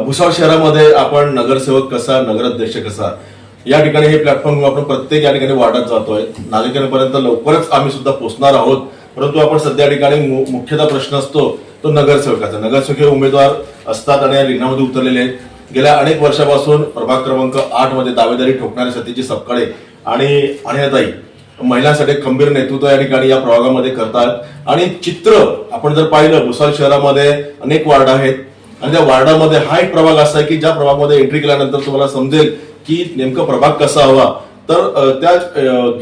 भुसावळ शहरामध्ये आपण नगरसेवक कसा नगराध्यक्ष कसा या ठिकाणी हे प्लॅटफॉर्म आपण प्रत्येक या ठिकाणी वाढत जातोय. नागरिकांपर्यंत लवकरच आम्ही सुद्धा पोहोचणार आहोत. परंतु आपण सध्या ठिकाणी मुख्यतः प्रश्न असतो तो नगरसेवकाचा. नगरसेवक हे उमेदवार असतात आणि या रिंगणामध्ये उतरलेले आहेत. गेल्या अनेक वर्षापासून प्रभाग क्रमांक आठमध्ये दावेदारी ठोकणारे सतीची सपकाळे आणि अनिताई महिलांसाठी खंबीर नेतृत्व या ठिकाणी या प्रभागामध्ये करतात. आणि चित्र आपण जर पाहिलं भुसावळ शहरामध्ये अनेक वार्ड आहेत. आणि त्या वार्डामध्ये हा एक प्रभाग असा आहे की ज्या प्रभागामध्ये एंट्री केल्यानंतर तुम्हाला समजेल की नेमकं प्रभाग कसा हवा. तर त्या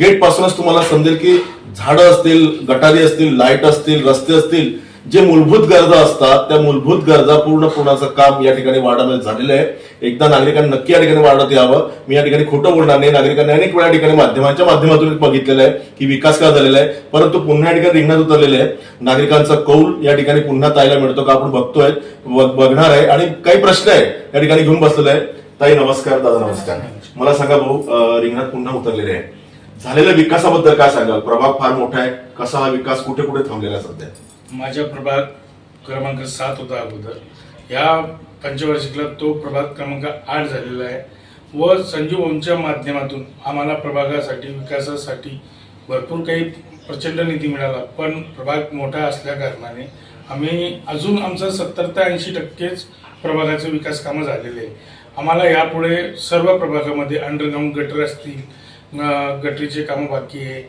गेट पासूनच तुम्हाला समजेल की झाडं असतील गटारी असतील लाइट असतील रस्ते असतील जे मूलभूत गरजा असतात त्या मूलभूत गरजा पूर्ण पूर्णाचं काम या ठिकाणी वार्डामध्ये झालेलं आहे. एकदा नागरिकांना नक्की या ठिकाणी वाढत यावं. मी या ठिकाणी खोटं बोलणार नाही. नागरिकांनी अनेक वेळा ठिकाणी माध्यमांच्या माध्यमातून बघितलेलं आहे की विकास का झालेला आहे. परंतु पुन्हा या ठिकाणी रिंगणात उतरलेले आहे. नागरिकांचा कौल या ठिकाणी पुन्हा तायला मिळतो का आपण बघतोय बघणार आहे. आणि काही प्रश्न आहे या ठिकाणी घेऊन बसलेला आहे. ताई नमस्कार दादा नमस्कार. मला सांगा भाऊ रिंगणात पुन्हा उतरलेले आहे. झालेल्या विकासाबद्दल काय सांगाल? प्रभाग फार मोठा आहे. कसा हा विकास कुठे कुठे थांबलेला सध्या? माझ्या प्रभाग क्रमांक सात होता अगोदर. या पंचवार्षिकला तो प्रभाग क्रमांक आठ झालेला आहे. व संजीव ओमच्या माध्यमातून आम्हाला प्रभागासाठी विकासासाठी भरपूर काही प्रचंड निधी मिळाला पण प्रभाग मोठा असल्या कारणाने आम्ही अजून आमचं सत्तर ते ऐंशी टक्केच प्रभागाचे विकास कामं झालेले आहे आम्हाला यापुढे सर्व प्रभागामध्ये अंडरग्राऊंड गटर असतील गटरीचे कामं बाकी आहे.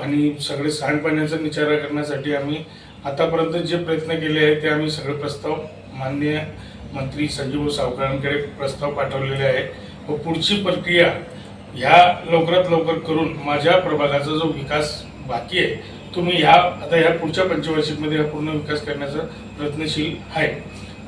आणि सगळे सांडपाण्याचा निचारा करण्यासाठी आम्ही आतापर्यंत जे प्रयत्न केले आहेत ते आम्ही सगळे प्रस्ताव माननीय मंत्री संजीव सावकारांकडे प्रस्ताव पाठवलेले आहे व पुढची प्रक्रिया ह्या लवकरात लवकर करून माझ्या प्रभागाचा जो विकास बाकी आहे तो मी ह्या आता ह्या पुढच्या पंचवार्षिकमध्ये हा पूर्ण विकास करण्याचा प्रयत्नशील आहे.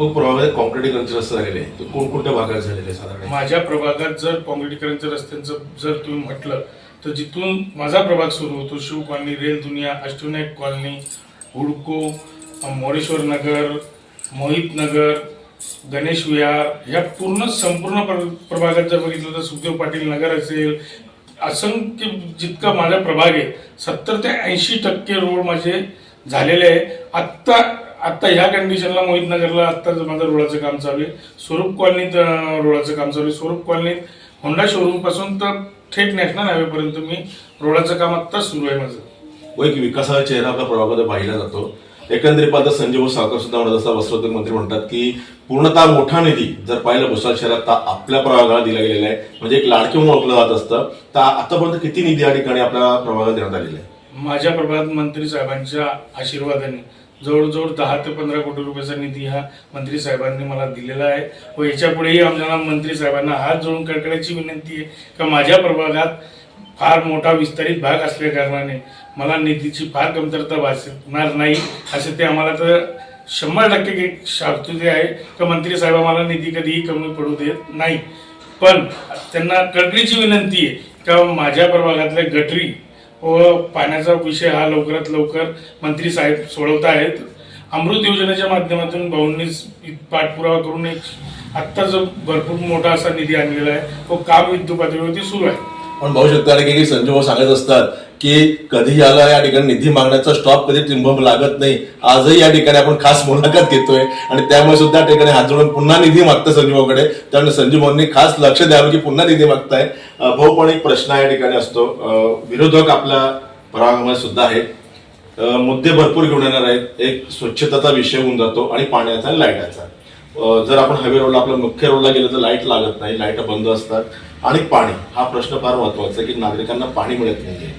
मग प्रभागामध्ये कॉन्क्रिटीकरणचे रस्ते झालेले आहे ते कोणकोणत्या भागात झालेले आहे साधारण? माझ्या प्रभागात जर काँक्रिटीकरणच्या रस्त्यांचं जर तुम्ही म्हटलं तर जिथून माझा प्रभाग सुरू होतो शिव कॉलनी रेल दुनिया अष्टविनायक कॉलनी हुडको मोरेश्वर नगर मोहित नगर गणेश विहार ह्या पूर्ण संपूर्ण प्र- प्रभागात जर बघितलं तर सुखदेव पाटील नगर असेल असंख्य जितका माझा प्रभाग आहे सत्तर ते ऐंशी टक्के रोड माझे झालेले आहे. आत्ता आत्ता ह्या कंडिशनला मोहित नगरला आत्ता माझं रोडाचं काम चालू आहे स्वरूप कॉलनीत रोडाचं काम चालू आहे. स्वरूप कॉलनीत होंडा शोरूमपासून तर थेट नॅशनल हायवेपर्यंत मी रोडाचं काम आत्ता सुरू आहे माझं. व एक विकासाचा चेहरा आपल्या प्रभागामध्ये पाहिला जातो? एकंदरीत पाहता संजय सावकर सुद्धा म्हणत असतात वस्त्रोद्योग मंत्री म्हणतात की पूर्णतः मोठा निधी जर पाहिलं भुसावळ शहरात तर आपल्या प्रभागाला दिला गेलेला आहे. म्हणजे एक लाडकी म्हणून ओळखलं जात असतं. तर आतापर्यंत किती निधी या ठिकाणी आपल्या प्रभागात देण्यात आलेला आहे माझ्या प्रभागात मंत्री साहेबांच्या आशीर्वादाने जवळजवळ दहा ते पंधरा कोटी रुपयाचा निधी हा मंत्री साहेबांनी मला दिलेला आहे. व याच्यापुढेही आमच्या मंत्री साहेबांना हात जोडून कडकडायची विनंती आहे. का माझ्या प्रभागात फार मोठा विस्तारित भाग असल्या कारणाने मला निधीची फार कमतरता भासणार नाही असे ते आम्हाला तर शंभर टक्के एक आहे. का मंत्री साहेब आम्हाला निधी कधीही कमी पडू देत नाही. पण त्यांना कडकडीची विनंती आहे का माझ्या प्रभागातल्या गटरी व पाण्याचा विषय हा लवकरात लवकर मंत्री साहेब सोडवत आहेत. अमृत योजनेच्या माध्यमातून भाऊंनी पाठपुरावा करून एक आत्ता जो भरपूर मोठा असा निधी आणलेला आहे व काम युद्ध पातळीवरती सुरू आहे. पण भाऊ शकता की संजय भाऊ सांगत असतात की कधी याला या ठिकाणी निधी मागण्याचा स्टॉप कधी टिंबम लागत नाही. आजही या ठिकाणी आपण खास मुलाखत घेतोय आणि त्यामुळे सुद्धा त्या ठिकाणी हात जोडून पुन्हा निधी मागतं संजय त्यामुळे संजय भाऊंनी खास लक्ष द्यावं की पुन्हा निधी मागताय. भाऊ पण एक प्रश्न या ठिकाणी असतो. विरोधक आपल्या प्रभागामध्ये सुद्धा आहेत मुद्दे भरपूर घेऊन येणार आहेत. एक स्वच्छतेचा विषय होऊन जातो आणि पाण्याचा लाईटाचा. जर आपण हायवे रोडला आपल्या मुख्य रोडला गेलं तर लाइट लागत नाही लाइट बंद असतात. आणि पाणी हा प्रश्न फार महत्त्वाचा आहे की नागरिकांना पाणी मिळत नाहीये.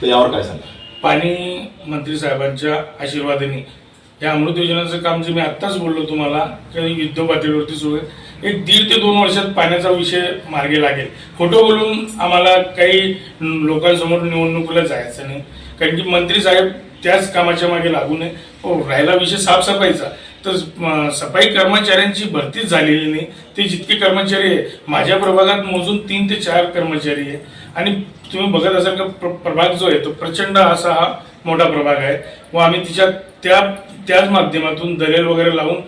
तर यावर काय सांगा पाणी मंत्री साहेबांच्या आशीर्वादाने या अमृत योजनेचं काम जे मी आत्ताच बोललो तुम्हाला की युद्ध पातळीवरती सुरू आहे. एक दीड ते दोन वर्षात पाण्याचा विषय मार्गी लागेल. खोटं बोलून आम्हाला काही लोकांसमोर निवडणुकीला जायचं नाही. कारण की मंत्री साहेब त्याच कामाच्या मागे लागू नये. हो राहिला विषय साफसफाईचा. तर सफाई कर्मचाऱ्यांची भरतीच झालेली नाही. ते जितके कर्मचारी आहे माझ्या प्रभागात मोजून तीन ते चार कर्मचारी आहे आणि तुम्ही बघत असाल का प्रभाग जो आहे तो प्रचंड असा हा मोठा प्रभाग आहे. व आम्ही तिच्या त्या त्याच माध्यमातून दरेल वगैरे लावून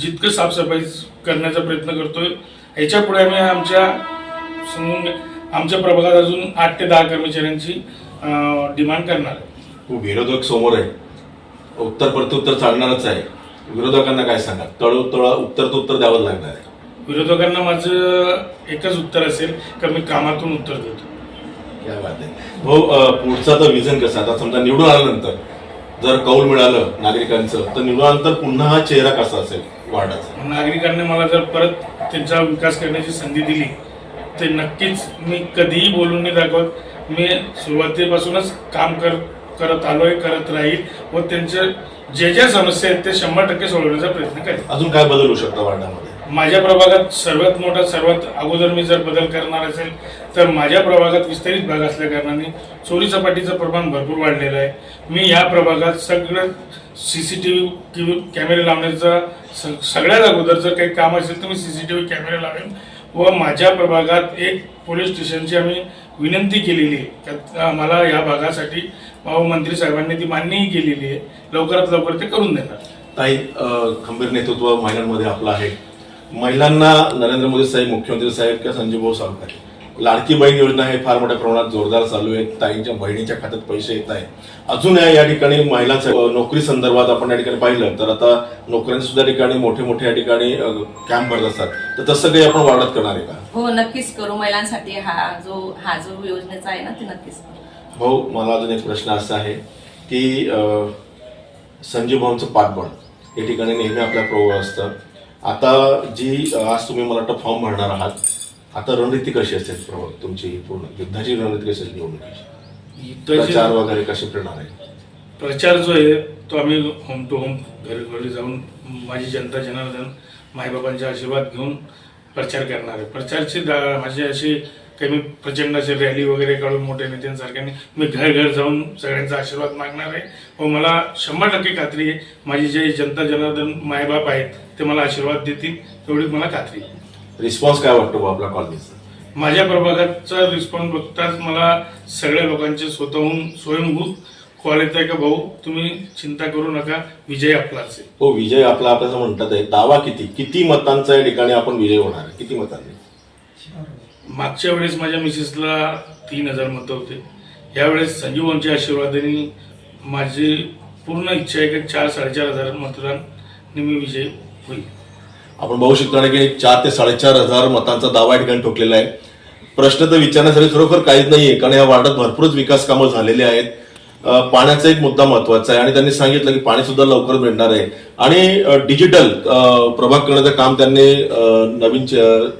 जितकं साफसफाई करण्याचा प्रयत्न करतोय ह्याच्या पुढे आम्ही आमच्या आमच्या प्रभागात अजून आठ ते दहा कर्मचाऱ्यांची डिमांड करणार आहे. विरोधक समोर आहे. उत्तर प्रत्युत्तर चालणारच आहे. विरोधकांना काय सांगा तळ तळ उत्तर तर उत्तर द्यावं लागणार आहे. विरोधकांना माझं एकच उत्तर असेल का मी कामातून उत्तर देतो. क्या बात आहे. भाऊ पुढचा तर विजन कसं? आता समजा निवडून आल्यानंतर जर कौल मिळालं नागरिकांचं तर निवडून आल्यानंतर पुन्हा हा चेहरा कसा असेल वार्डाचा? नागरिकांनी मला जर परत त्यांचा विकास करण्याची संधी दिली ते नक्कीच मी कधीही बोलून नाही दाखवत. मी सुरुवातीपासूनच काम कर करत आलोय करत राहील व त्यांच्या जे ज्या समस्या आहेत ते शंभर टक्के सोडवण्याचा प्रयत्न करेल. अजून काय बदल होऊ शकतो वार्डामध्ये? माझ्या प्रभागात सर्वात मोठा सर्वात अगोदर मी जर बदल करणार असेल तर माझ्या प्रभागात विस्तारित भाग असल्या कारणाने चोरी चपाटीचं प्रमाण भरपूर वाढलेलं आहे. मी या प्रभागात सगळं सी सी टी व्ही किंवा कॅमेरे लावण्याचा सगळ्यात अगोदर जर काही काम असेल तर मी सी सी टी व्ही कॅमेरे लावेन. व माझ्या प्रभागात एक पोलीस स्टेशनची आम्ही विनंती केलेली आहे. त्यात आम्हाला या भागासाठी मंत्री साहेबांनी ती मान्यही केलेली आहे. लवकरात लवकर ते करून देणार. ताई खंबीर नेतृत्व महिलांमध्ये आपलं आहे. महिलांना नरेंद्र मोदी साहेब मुख्यमंत्री साहेब किंवा संजय भाऊ सावकार? लाडकी बहीण योजना हे फार मोठ्या प्रमाणात जोरदार चालू आहे ताईंच्या बहिणीच्या खात्यात पैसे येत आहे अजून या ठिकाणी महिलांच्या नोकरी संदर्भात आपण या ठिकाणी पाहिलं तर आता नोकऱ्यांच्या सुद्धा ठिकाणी मोठे मोठे या ठिकाणी कॅम्प भरत असतात. तर तसं काही आपण वाढत करणार आहे का? हो नक्कीच करू. महिलांसाठी हा जो हा जो योजनेचा आहे ना ते नक्कीच करू. भाऊ मला अजून एक प्रश्न असा आहे की अ, संजय भाऊंचं पाठबळ या ठिकाणी नेहमी आपल्या प्रभाव असतं. आता जी आज तुम्ही मला वाटतं फॉर्म भरणार आहात आता रणनीती कशी असेल प्रभाव? तुमची पूर्ण युद्धाची रणनीती कशी असेल निवडणुकीची? प्रचार वगैरे कसे फिरणार आहे? प्रचार जो आहे तो आम्ही होम टू होम घरी जाऊन माझी जनता जनार्दन माईबाबांचे आशीर्वाद घेऊन प्रचार करणार आहे. प्रचारची माझी अशी काही मी प्रचंड अशी रॅली वगैरे काढून मोठ्या नेत्यांसारख्याने मी घर घर जाऊन सगळ्यांचा आशीर्वाद मागणार आहे. व मला शंभर टक्के खात्री आहे. माझी जे जनता जनार्दन मायबाप आहेत ते मला आशीर्वाद देतील एवढी मला खात्री आहे. रिस्पॉन्स काय वाटतो भाऊ आपल्या कॉलनीचा माझ्या प्रभागाचा रिस्पॉन्स बघताच मला सगळ्या लोकांचे स्वतःहून स्वयंभूत कॉल येत आहे का भाऊ? तुम्ही चिंता करू नका विजय आपला असेल हो विजय आपला आपल्याला म्हणतात आहे दावा किती? किती मतांचा या ठिकाणी आपण विजय होणार आहे? किती मतांनी? मागच्या वेळेस माझ्या मिसेसला तीन हजार मतं होते. यावेळेस संजीवांच्या आशीर्वादाने माझी पूर्ण इच्छा आहे की चार साडेचार हजार मतदान मी विजय होईल. आपण बघू शकतो ना की चार ते साडेचार हजार मतांचा दावा या ठिकाणी ठोकलेला आहे. प्रश्न तर विचारण्यासाठी खरोखर काहीच नाहीये कारण या वार्डात भरपूरच विकास कामं झालेली आहेत. पाण्याचा एक मुद्दा महत्त्वाचा आहे आणि त्यांनी सांगितलं की पाणी सुद्धा लवकर मिळणार आहे. आणि डिजिटल प्रभाग करण्याचं काम त्यांनी नवीन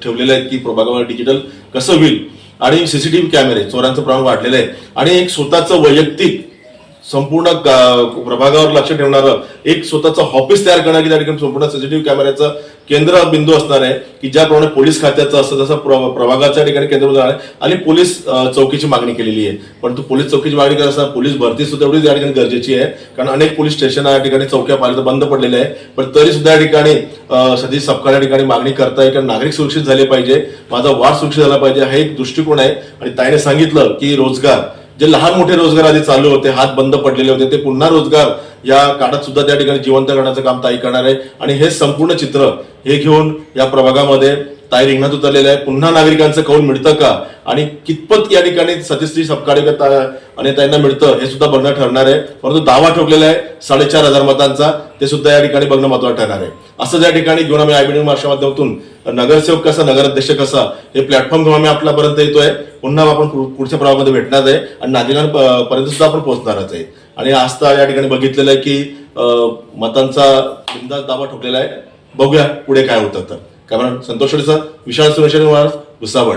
ठेवलेलं आहे की प्रभागामध्ये डिजिटल कसं होईल. आणि सीसीटीव्ही कॅमेरे चोरांचं प्रमाण वाढलेलं आहे. आणि एक स्वतःचं वैयक्तिक संपूर्ण प्रभागावर लक्ष ठेवणारं एक स्वतःचं ऑफिस तयार करणार की त्या ठिकाणी संपूर्ण सीसीटीव्ही कॅमेऱ्याचं केंद्र बिंदू असणार आहे की ज्याप्रमाणे पोलीस खात्याचं असतं तसं प्रभागाच्या ठिकाणी केंद्र जाणार आहे. आणि पोलीस चौकीची मागणी केलेली आहे. परंतु पोलीस चौकीची मागणी करत असताना पोलीस भरती सुद्धा एवढीच या ठिकाणी गरजेची आहे कारण अनेक पोलीस स्टेशन या ठिकाणी चौक्या पाहिलं तर बंद पडलेल्या आहे. पण तरी सुद्धा या ठिकाणी अं, सतीश सपकाळ या ठिकाणी मागणी करताय कारण नागरिक सुरक्षित झाले पाहिजे. माझा वाढ सुरक्षित झाला पाहिजे हा एक दृष्टिकोन आहे. आणि ताईने सांगितलं की रोजगार जे लहान मोठे रोजगार आधी चालू होते हात बंद पडलेले होते ते पुन्हा रोजगार या काळात सुद्धा त्या ठिकाणी जिवंत करण्याचं काम ताई करणार आहे. आणि हे संपूर्ण चित्र हे घेऊन या प्रभागामध्ये ताई रिंगणात उतरलेलं आहे. पुन्हा नागरिकांचं कौल मिळतं का? आणि कितपत या ठिकाणी सतीश्री सपकाळे आणि त्यांना मिळतं हे सुद्धा बघणं ठरणार आहे. परंतु दावा ठोकलेला आहे साडेचार हजार मतांचा ते सुद्धा या ठिकाणी बघणं महत्वाचं ठरणार आहे. असं त्या ठिकाणी घेऊन आम्ही आयबीडी मार्शा माध्यमातून नगरसेवक कसा नगराध्यक्ष कसा हे प्लॅटफॉर्म घेऊन आम्ही आपल्यापर्यंत येतोय. पुन्हा आपण पुढच्या प्रवाहामध्ये भेटणार आहे आणि नागरिकांपर्यंत सुद्धा आपण पोहोचणारच आहे. आणि आज तर या ठिकाणी बघितलेलं आहे की मतांचा बिंदास दाबा ठोकलेला आहे. बघूया पुढे काय होतं तर. Camera Santosh शेळेचा Vishal Suresh Bhusawal.